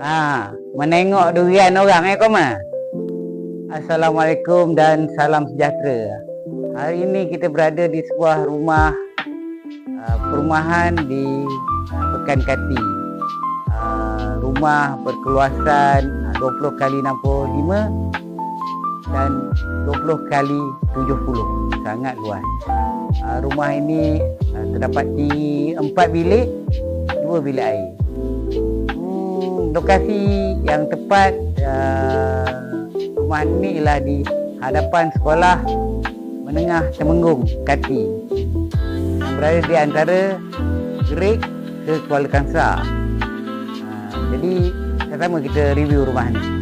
Ha, menengok durian orang eh koma. Assalamualaikum dan salam sejahtera. Hari ini kita berada di sebuah rumah uh, perumahan di uh, Pekan Kati. Uh, rumah berkeluasan uh, 20 kali 65 dan 20 kali 70. Sangat luas. Uh, rumah ini uh, terdapat di empat bilik, dua bilik air. Hmm, lokasi yang tepat uh, rumah ini ialah di hadapan sekolah menengah Temenggung Kati yang berada di antara Gerik ke Kuala Kangsar. Jadi sama-sama kita review rumah ni.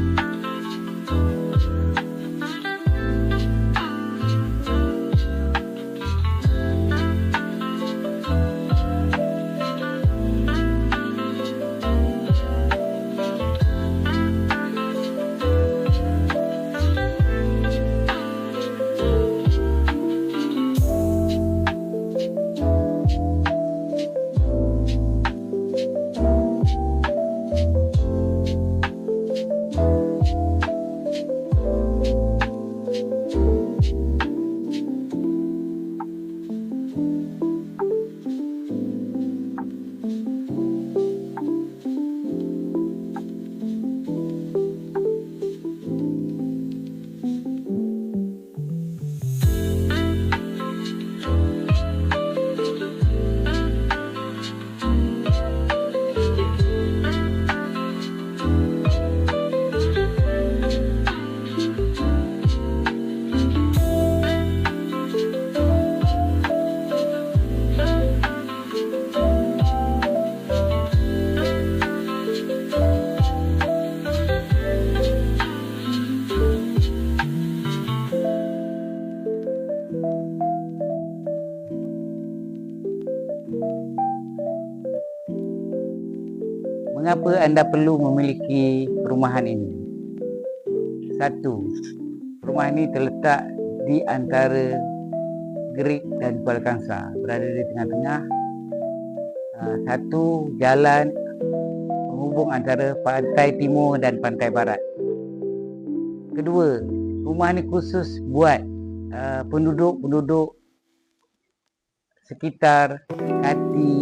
Mengapa anda perlu memiliki perumahan ini? Satu, rumah ini terletak di antara Gerik dan Kuala Kangsar, berada di tengah-tengah. Ah, Satu jalan menghubung antara pantai timur dan pantai barat. Kedua, rumah ini khusus buat ah, penduduk-penduduk sekitar Kati,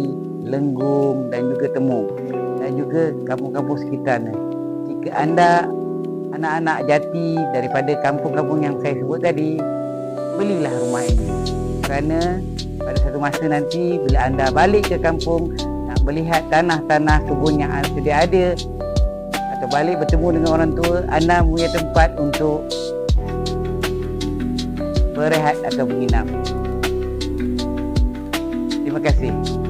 Lenggung dan juga Temung juga kampung-kampung sekitar ni. Jika anda anak-anak jati daripada kampung-kampung yang saya sebut tadi, belilah rumah ini. Kerana pada satu masa nanti bila anda balik ke kampung nak melihat tanah-tanah kebun yang sedia ada atau balik bertemu dengan orang tua, anda punya tempat untuk berehat atau menginap. Terima kasih.